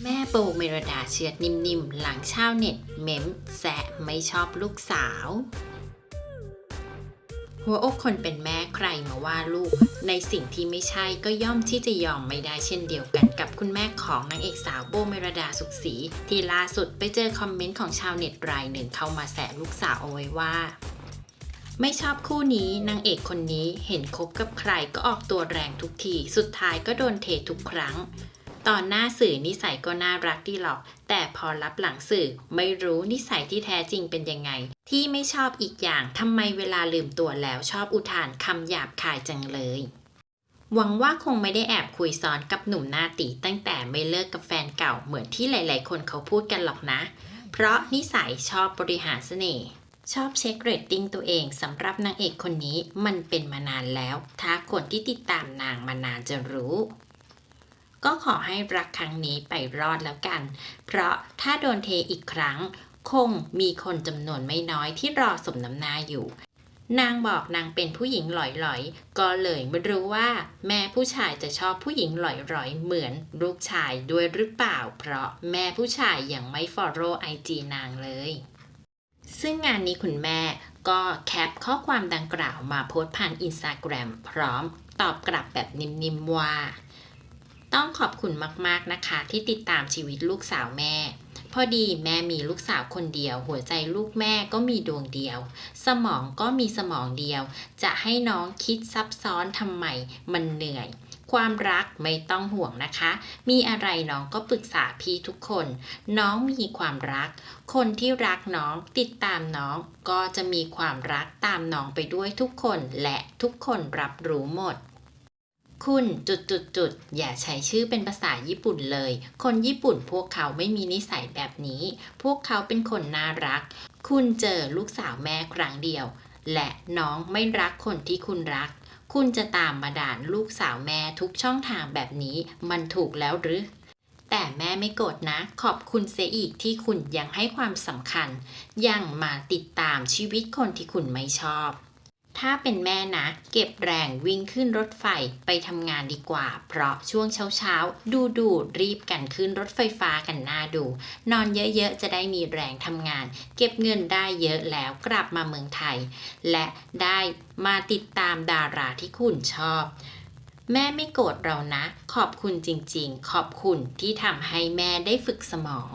แม่โบเมรดาเชือดนิ่มๆ หลังชาวเน็ตเม้มแซะไม่ชอบลูกสาว หัวอกคนเป็นแม่ใครมาว่าลูก ในสิ่งที่ไม่ใช่ก็ย่อมที่จะยอมไม่ได้เช่นเดียวกันกับคุณแม่ของนางเอกสาวโบเมรดาสุขศรีที่ล่าสุดไปเจอคอมเมนต์ของชาวเน็ตรายหนึ่งเข้ามาแซะลูกสาวเอาไว้ว่าไม่ชอบคู่นี้นางเอกคนนี้เห็นคบกับใครก็ออกตัวแรงทุกที สุดท้ายก็โดนเททุกครั้ง ตอนหน้าสื่อนิสัยก็น่ารักดีหรอก แต่พอรับหลังสื่อไม่รู้นิสัยที่แท้จริงเป็นยังไง ที่ไม่ชอบอีกอย่างทำไมเวลาลืมตัวแล้วชอบอุทานคำหยาบคายจังเลยหวังว่าคงไม่ได้แอบคุยซ้อนกับหนุ่มหน้าตีตั้งแต่ไม่เลิกกับแฟนเก่าเหมือนที่หลาย ๆ คนเขาพูดกันหรอกนะ เพราะนิสัยชอบบริหารเสน่ห์ชอบเช็คเรตติ้งตัวเองสำหรับนางเอกคนนี้มันเป็นมานานแล้ว ถ้าคนที่ติดตามนางมานานจะรู้ ก็ขอให้รักครั้งนี้ไปรอดแล้วกัน เพราะถ้าโดนเทอีกครั้ง คงมีคนจำนวนไม่น้อยที่รอสมน้ำหน้าอยู่ นางบอกนางเป็นผู้หญิงหลอยๆ ก็เลยไม่รู้ว่า แม่ผู้ชายจะชอบผู้หญิงหลอยๆ เหมือนลูกชายด้วยหรือเปล่า เพราะแม่ผู้ชายยังไม่ follow IG นางเลย ซึ่งงานนี้คุณแม่ก็แคปข้อความดังกล่าวมาโพสต์ผ่านอินสตาแกรมพร้อมตอบกลับแบบนิ่มๆว่า ต้องขอบคุณมากๆนะคะ ที่ติดตามชีวิตลูกสาวแม่ พอดีแม่มีลูกสาวคนเดียว หัวใจลูกแม่ก็มีดวงเดียว สมองก็มีสมองเดียว จะให้น้องคิดซับซ้อนทำไมมันเหนื่อย ความรักไม่ต้องห่วงนะคะ มีอะไรน้องก็ปรึกษาพี่ทุกคน น้องมีความรัก คนที่รักน้องติดตามน้องก็จะมีความรักตามน้องไปด้วยทุกคนและทุกคนรับรู้หมด คุณจุดจุดจุดๆอย่าใช้ชื่อเป็นภาษาญี่ปุ่นเลย คนญี่ปุ่นพวกเขาไม่มีนิสัยแบบนี้ พวกเขาเป็นคนน่ารัก คุณเจอลูกสาวแม่ครั้งเดียว และน้องไม่รักคนที่คุณรัก คุณจะตามมาด่านลูกสาวแม่ทุกช่องทางแบบนี้มันถูกแล้วหรือ แต่แม่ไม่โกรธนะ ขอบคุณเสียอีกที่คุณยังให้ความสำคัญ ยังมาติดตามชีวิตคนที่คุณไม่ชอบ ถ้าเป็นแม่นะ เก็บแรงวิ่งขึ้นรถไฟไปทำงานดีกว่า เพราะช่วงเช้าๆ ดูดูรีบกันขึ้นรถไฟฟ้ากันหน้าดู นอนเยอะๆ จะได้มีแรงทำงาน เก็บเงินได้เยอะแล้วกลับมาเมืองไทย และได้มาติดตามดาราที่คุณชอบแม่ไม่โกรธเรานะ ขอบคุณจริงๆ ขอบคุณที่ทำให้แม่ได้ฝึกสมอง